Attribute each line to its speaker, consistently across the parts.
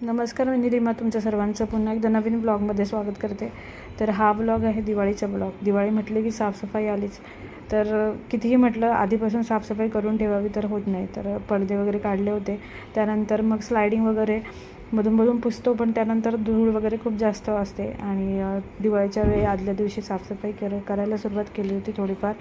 Speaker 1: नमस्कार मी निलिमा तुमच्या सर्वांचं पुन्हा एकदा नवीन ब्लॉगमध्ये स्वागत करते. तर हा ब्लॉग आहे दिवाळीचा ब्लॉग दिवाळी म्हटले की साफसफाई आलीच. तर कितीही म्हटलं आधीपासून साफसफाई करून ठेवावी तर होत नाही. तर पडदे वगैरे काढले होते. त्यानंतर मग स्लायडिंग वगैरे मधून मधून पुसतो पण त्यानंतर धूळ वगैरे खूप जास्त असते. आणि दिवाळीच्या वेळी आदल्या दिवशी साफसफाई कर करायला सुरुवात केली होती थोडीफार.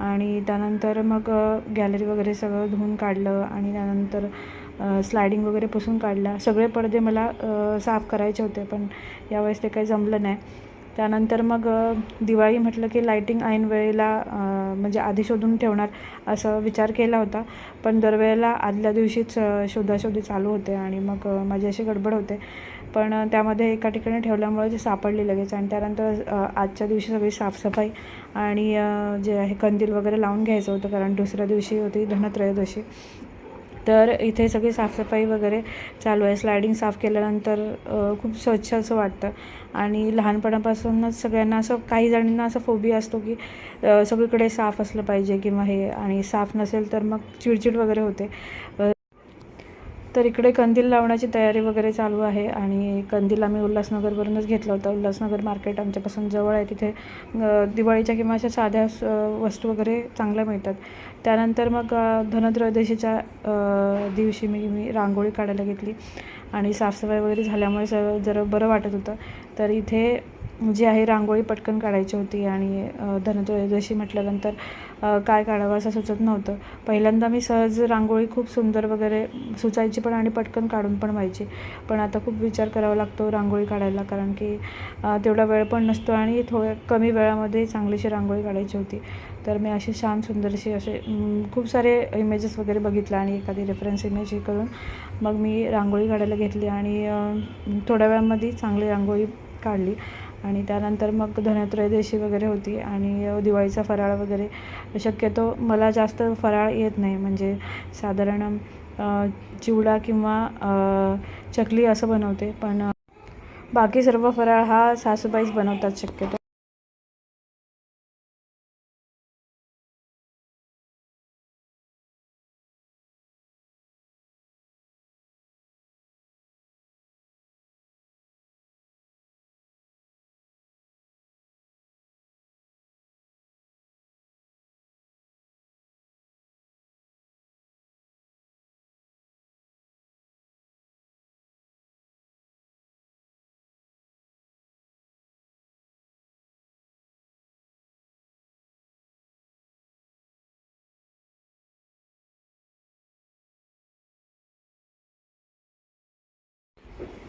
Speaker 1: आणि त्यानंतर मग गॅलरी वगैरे सगळं धुवून काढलं. आणि त्यानंतर स्लायडिंग वगैरे पुसून काढला. सगळे पडदे मला साफ करायचे होते पण यावेळेस ते काही जमलं नाही. त्यानंतर मग दिवाळी म्हटलं की लाईटिंग ऐन वेळेला म्हणजे आधी शोधून ठेवणार असं विचार केला होता. पण दरवेळेला आदल्या दिवशीच शोधाशोधी चालू होते आणि मग माझी अशी गडबड होते. पण त्यामध्ये एका ठिकाणी ठेवल्यामुळे ते सापडली लगेच आणि त्यानंतर आजच्या दिवशी सगळी साफसफाई आणि जे आहे कंदील वगैरे लावून घ्यायचं होतं कारण दुसऱ्या दिवशी होती धनत्रयोदशी. तर इथे सगळी साफसफाई वगैरे चालू आहे. स्लायडिंग साफ केल्यानंतर खूप स्वच्छ असं वाटतं. आणि लहानपणापासूनच सगळ्यांना असं काही जणांना असं फोबी असतो की सगळीकडे साफ असलं पाहिजे किंवा हे आणि साफ नसेल तर मग चिडचिड वगैरे होते. तर इकडे कंदील लावण्याची तयारी वगैरे चालू आहे आणि कंदील आम्ही उल्हासनगरवरूनच घेतला होता. उल्हासनगर मार्केट आमच्यापासून जवळ आहे. तिथे दिवाळीच्या किंवा अशा साध्या स- वस्तू वगैरे चांगल्या मिळतात. त्यानंतर मग धनत्रयोदशीच्या दिवशी मी मी रांगोळी काढायला घेतली आणि साफसफाई वगैरे झाल्यामुळे स जरा बरं वाटत होतं. तर इथे जी आहे रांगोळी पटकन काढायची होती आणि धनत्रयोदशी म्हटल्यानंतर काय काढावं असं सुचत नव्हतं. पहिल्यांदा मी सहज रांगोळी खूप सुंदर वगैरे सुचायची पण आणि पटकन काढून पण व्हायची. पण आता खूप विचार करावा लागतो रांगोळी काढायला कारण की तेवढा वेळ पण नसतो आणि थोड्या कमी वेळामध्ये चांगलीशी रांगोळी काढायची होती. तर मी अशी छान सुंदरशी असे खूप सारे इमेजेस वगैरे बघितलं आणि एखादी रेफरन्स इमेज हे करून मग मी रांगोळी काढायला घेतली आणि थोड्या वेळामध्ये चांगली रांगोळी काढली. आणि त्यानंतर मग धनत्रयोदशी वगैरे होती आणि दिवाळीचा फराळ वगैरे. शक्यतो मला जास्त फराळ येत नाही. म्हणजे साधारण चिवडा किंवा चकली असं बनवते. पण बाकी सर्व फराळ हा सासूबाईच बनवतात शक्यतो.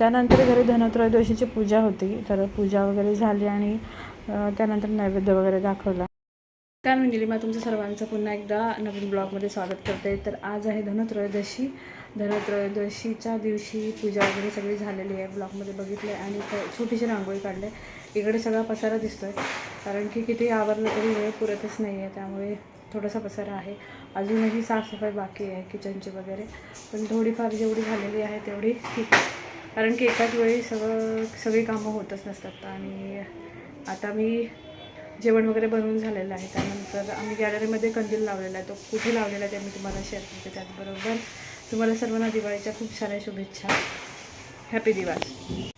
Speaker 1: त्यानंतर घरी धनत्रयोदशीची पूजा होती. तर पूजा वगैरे झाली आणि त्यानंतर नैवेद्य वगैरे दाखवला. तर मी निलिमा तुमचं सर्वांचं पुन्हा एकदा नवीन ब्लॉगमध्ये स्वागत करते. तर आज आहे धनत्रयोदशी. धनत्रयोदशीच्या दिवशी पूजा वगैरे सगळी झालेली आहे. ब्लॉगमध्ये बघितले आणि छोटीशी रांगोळी काढले. इकडे सगळा पसारा दिसतोय. कारण की किती आवरलं तरी वेळ पुरतच नाही आहे त्यामुळे थोडासा पसारा आहे. अजूनही साफसफाई बाकी आहे किचनची वगैरे. पण थोडीफार जेवढी झालेली आहे तेवढी ठीक आहे. कारण की एकाच वेळी सगळं सगळी कामं होतच नसतात आणि आता मी जेवण वगैरे बनवून झालेलं आहे. त्यानंतर आम्ही गॅलरीमध्ये कंदील लावलेला आहे. तो कुठे लावलेला आहे ते मी तुम्हाला शेअर करते त्याचबरोबर. तुम्हाला सर्वांना दिवाळीच्या खूप साऱ्या शुभेच्छा. हॅपी दिवाळी.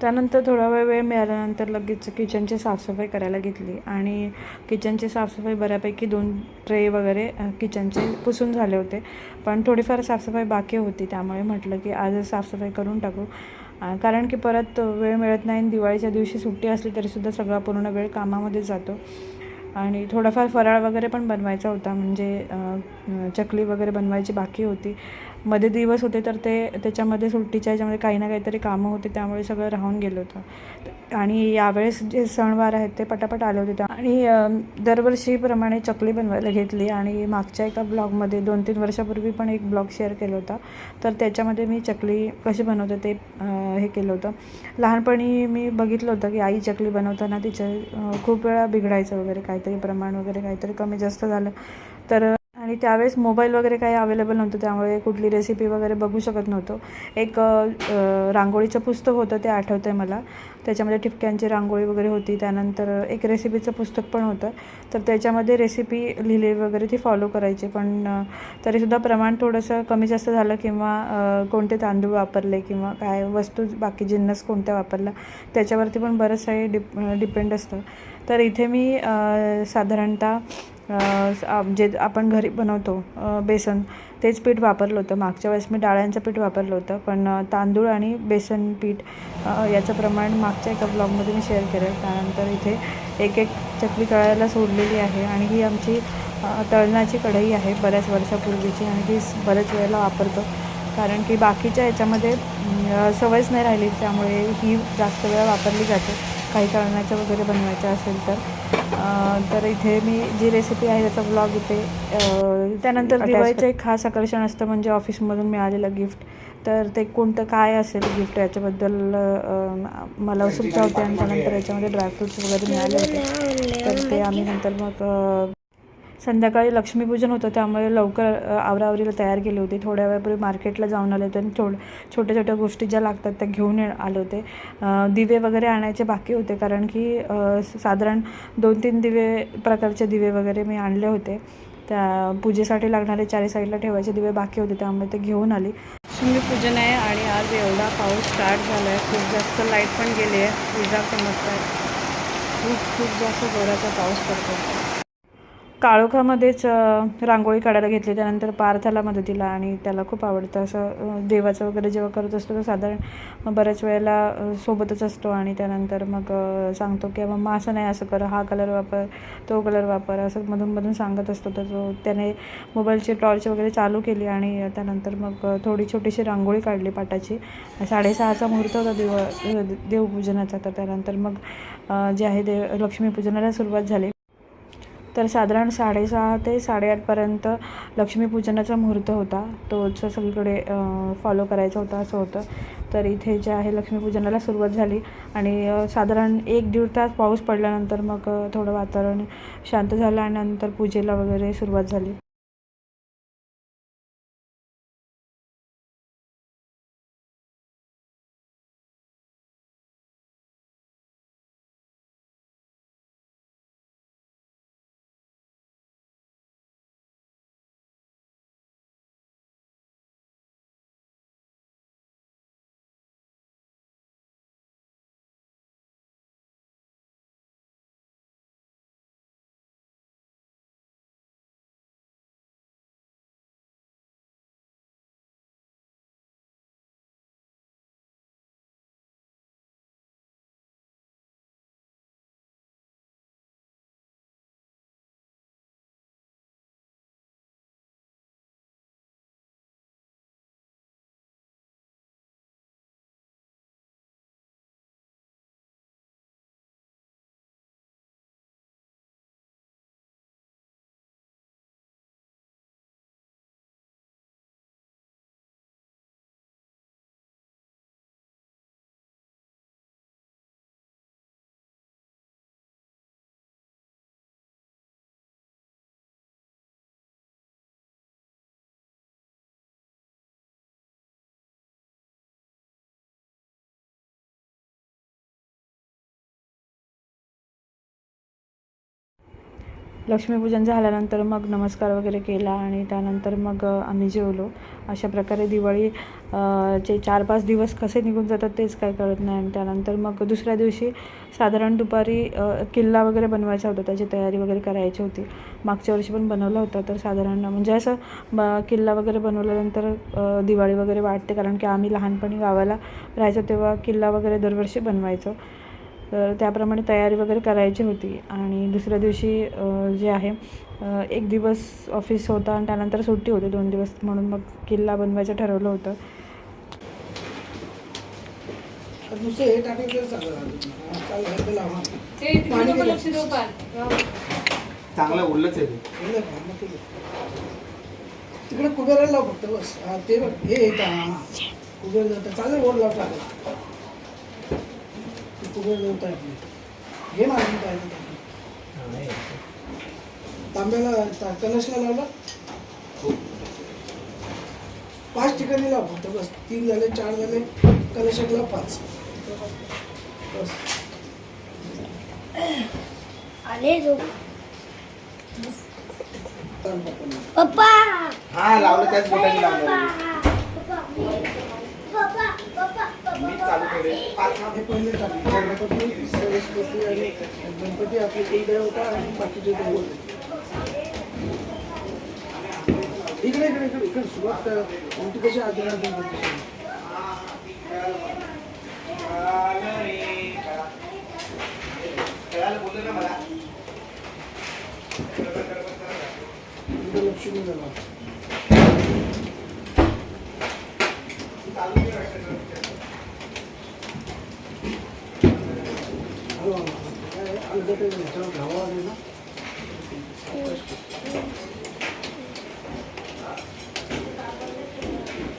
Speaker 1: त्यानंतर थोडा वेळ वेळ मिळाल्यानंतर लगेच किचनची साफसफाई करायला घेतली आणि किचनची साफसफाई बऱ्यापैकी दोन ट्रे वगैरे किचनचे पुसून झाले होते. पण थोडीफार साफसफाई बाकी होती त्यामुळे म्हटलं की आज साफसफाई करून टाकू. कारण की परत वेळ मिळत नाही आणि दिवाळीच्या दिवशी सुट्टी असली तरीसुद्धा सगळा पूर्ण वेळ कामामध्ये जातो. आणि थोडाफार फराळ वगैरे पण बनवायचा होता. म्हणजे चकली वगैरे बनवायची बाकी होती. मध्ये दिवस होते तर ते त्याच्यामध्ये सुट्टीच्या याच्यामध्ये काही ना काहीतरी कामं होते त्यामुळे सगळं राहून गेलं होतं. आणि यावेळेस जे सणवार आहेत ते पटापट आले होते. आणि दरवर्षीप्रमाणे चकली बनवायला घेतली आणि मागच्या एका ब्लॉगमध्ये दोन तीन वर्षापूर्वी पण एक ब्लॉग शेअर केला होता. तर त्याच्यामध्ये मी चकली कशी बनवते ते हे केलं होतं. लहानपणी मी बघितलं होतं की आई चकली बनवताना तिचं खूप वेळा बिघडायचं वगैरे काहीतरी प्रमाण वगैरे काहीतरी कमी जास्त झालं. तर आणि त्यावेळेस मोबाईल वगैरे काही अवेलेबल नव्हतं त्यामुळे कुठली रेसिपी वगैरे बघू शकत नव्हतो. एक रांगोळीचं पुस्तक होतं ते आठवतं आहे मला. त्याच्यामध्ये ठिपक्यांची रांगोळी वगैरे होती त्यानंतर एक रेसिपीचं पुस्तक पण होतं. तर त्याच्यामध्ये रेसिपी लिहिली वगैरे ती फॉलो करायची पण तरीसुद्धा प्रमाण थोडंसं कमी जास्त झालं किंवा कोणते तांदूळ वापरले किंवा काय वस्तू बाकी जिन्नस कोणत्या वापरला त्याच्यावरती पण बरंच काही डिप डिपेंड असतं. तर इथे मी साधारणतः जे आपण घरी बनवतो बेसन तेच पीठ वापरलं होतं. मागच्या वेळेस मी डाळ्यांचं पीठ वापरलं होतं पण तांदूळ आणि बेसन पीठ याचं प्रमाण मागच्या एका ब्लॉगमध्ये मी शेअर केलं. त्यानंतर इथे एक एक चकली तळायला सोडलेली आहे आणि ही आमची तळणाची कढई आहे बऱ्याच वर्षापूर्वीची आणि ती बऱ्याच वेळेला वापरतो. कारण की बाकीच्या याच्यामध्ये सवयच नाही राहिली त्यामुळे ही जास्त वेळा वापरली जाते. काही तळणाच्या वगैरे बनवायचं असेल तर. तर इथे मी जी रेसिपी आहे त्याचा ब्लॉग इथे त्यानंतर दिवाळीचं एक खास आकर्षण असतं म्हणजे ऑफिसमधून मिळालेलं गिफ्ट तर ते कोणतं काय असेल गिफ्ट याच्याबद्दल मला उत्सुकता होती आणि त्यानंतर याच्यामध्ये ड्रायफ्रुट्स वगैरे मिळाले होते. तर ते आम्ही नंतर मग संध्याकाळी लक्ष्मीपूजन होतं त्यामुळे लवकर आवरावरीला आवराआवरीला तयार केली होती. थोड्या वेळापूर्वी मार्केटला जाऊन आले होते आणि थोड छोट्या छोट्या गोष्टी ज्या लागतात त्या घेऊन आले होते. दिवे वगैरे आणायचे बाकी होते कारण की साधारण दोन तीन दिवे प्रकारचे दिवे वगैरे मी आणले होते. त्या पूजेसाठी लागणारे चारी साईडला ठेवायचे दिवे बाकी होते त्यामुळे ते घेऊन आली. लक्ष्मीपूजन आहे आणि आज एवढा पाऊस स्टार्ट झाला आहे खूप जास्त लाइट पण गेली आहे. विजा चमकतात खूप खूप जास्त जोराचा पाऊस पडतो काळोखामध्येच रांगोळी काढायला घेतली. त्यानंतर पार्थाला मदतीला आणि त्याला खूप आवडतं. असं देवाचं वगैरे जेव्हा करत असतो तर साधारण बऱ्याच वेळेला सोबतच असतो आणि त्यानंतर मग सांगतो की मग असं नाही असं कर. हा कलर वापर तो कलर वापर. असं मधून मधून सांगत असतो. तर तो त्याने मोबाईलची टॉर्च वगैरे चालू केली आणि त्यानंतर मग थोडी छोटीशी रांगोळी काढली पाटाची. साडेसहाचा मुहूर्त होता देव देवपूजनाचा. तर त्यानंतर मग जे आहे देव लक्ष्मीपूजनाला सुरुवात झाली. तर साधारण साडेसहा ते साडेआठपर्यंत लक्ष्मीपूजनाचा मुहूर्त होता. तोच सगळीकडे फॉलो करायचा होता असं होतं. तर इथे जे आहे लक्ष्मीपूजनाला सुरुवात झाली आणि साधारण एक दीड तास पाऊस पडल्यानंतर मग थोडं वातावरण शांत झालं आणि नंतर पूजेला वगैरे सुरुवात झाली. लक्ष्मीपूजन झाल्यानंतर मग नमस्कार वगैरे केला आणि त्यानंतर मग आम्ही जेवलो. अशा प्रकारे दिवाळी चे चार पाच दिवस कसे निघून जातात तेच काय कळत नाही. आणि त्यानंतर मग दुसऱ्या दिवशी साधारण दुपारी किल्ला वगैरे बनवायचा होता. त्याची तयारी वगैरे करायची होती. मागच्या वर्षी पण बनवला होता. तर साधारण म्हणजे असं ब किल्ला वगैरे बनवल्यानंतर दिवाळी वगैरे वाटते. कारण की आम्ही लहानपणी गावाला राहायचो तेव्हा किल्ला वगैरे दरवर्षी बनवायचो. तर त्याप्रमाणे तयारी वगैरे करायची होती. आणि दुसऱ्या दिवशी जे आहे एक दिवस ऑफिस होता आणि त्यानंतर सुट्टी होती दोन दिवस म्हणून मग किल्ला बनवायचं ठरवलं होतं.
Speaker 2: हे चांगलं हे
Speaker 3: उरलंच आहे.
Speaker 2: तिकडे कुबेराला लाव फक्त बस. हा ते बघ. हे येतं कुबेर देवता चालेल वर लाव चालेल ते कुबेर देवता घे टाकून. तांब्याला कलशला लावला. पाच ठिकाणी लाव. फक्त बस तीन झाले चार झाले कलशातला पाच. बस.
Speaker 4: आले जो. पप्पा!
Speaker 3: हा लावलं त्याच बोटाने लावलं
Speaker 4: पप्पा पप्पा
Speaker 3: मी चालू करेल पाच
Speaker 2: हे पहिले गणपती सरस्वती आणि गणपती आपले कुलदेवता आणि बाकीचे देव होते. इकडे इकडे इकडे इकडे सुरुवात कोणती कशी आधी आधी लक्ष्मी झाला हळू हळू. काय अलगद आहे, ह्याच्यावर घावा आले ना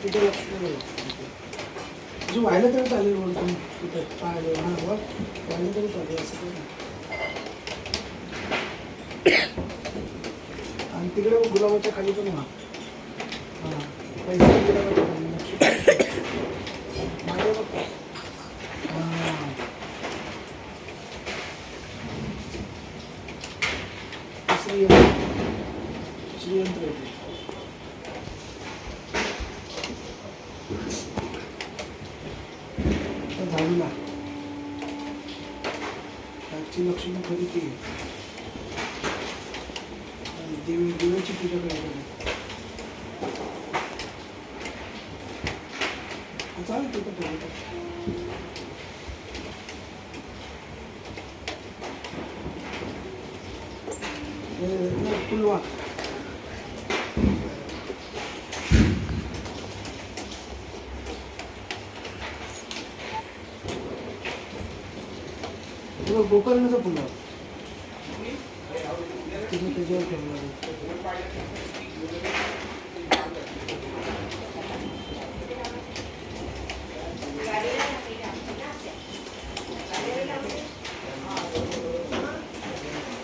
Speaker 2: तिथे लक्ष्मी म्हणजे व्हायला तरी चालेल बोलतो तिथे पाहिले हा व्हायला तरी चालेल असं काही आणि तिकडे गुलाबाच्या खाली पण व्हा हां पैसे गुलाबाच्या खाली लक्ष्मी मागे बघ हां श्रीयंत्र श्रीयंत्र येते त्या झाडूला आजची लक्ष्मी खरी ती आहे. आणि देवी देवाची पूजा करायची हा, चालेल तिथं ठेवलं फुलवा तुला गोकर्णाचा फुलवा तिथे त्याच्यावर ठेवलं आहे.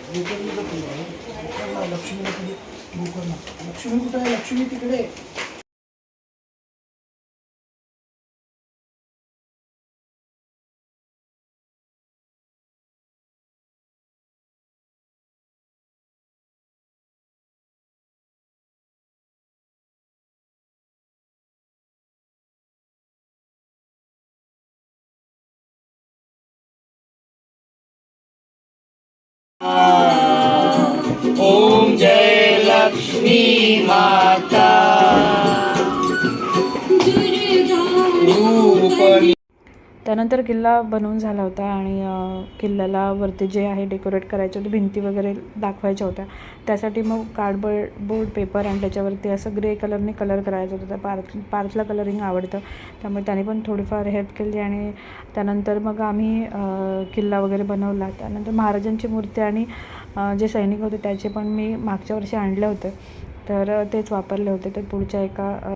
Speaker 2: गोकर्णाचा फुलवा आहे. गोकर्ण तिकडे गोकर्ण लक्ष्मी कुठं आहे लक्ष्मी तिकडे आहे.
Speaker 3: ओम जय लक्ष्मी माता।
Speaker 1: त्यानंतर किल्ला बनवून झाला होता आणि किल्ल्याला वरती जे आहे डेकोरेट करायचे होते भिंती वगैरे दाखवायच्या होत्या. त्यासाठी मग कार्डबोर्ड बोर्ड पेपर आणि त्याच्यावरती असं ग्रे कलरने कलर करायचा होता. त्या पार्थ पार्थला कलरिंग आवडतं. त्यामुळे त्याने पण थोडीफार हेल्प केली आणि त्यानंतर मग आम्ही किल्ला वगैरे बनवला. त्यानंतर महाराजांची मूर्ती आणि जे सैनिक होते त्याचे पण मी मागच्या वर्षी आणले होते. तर तेच वापरले होते. तर पुढच्या एका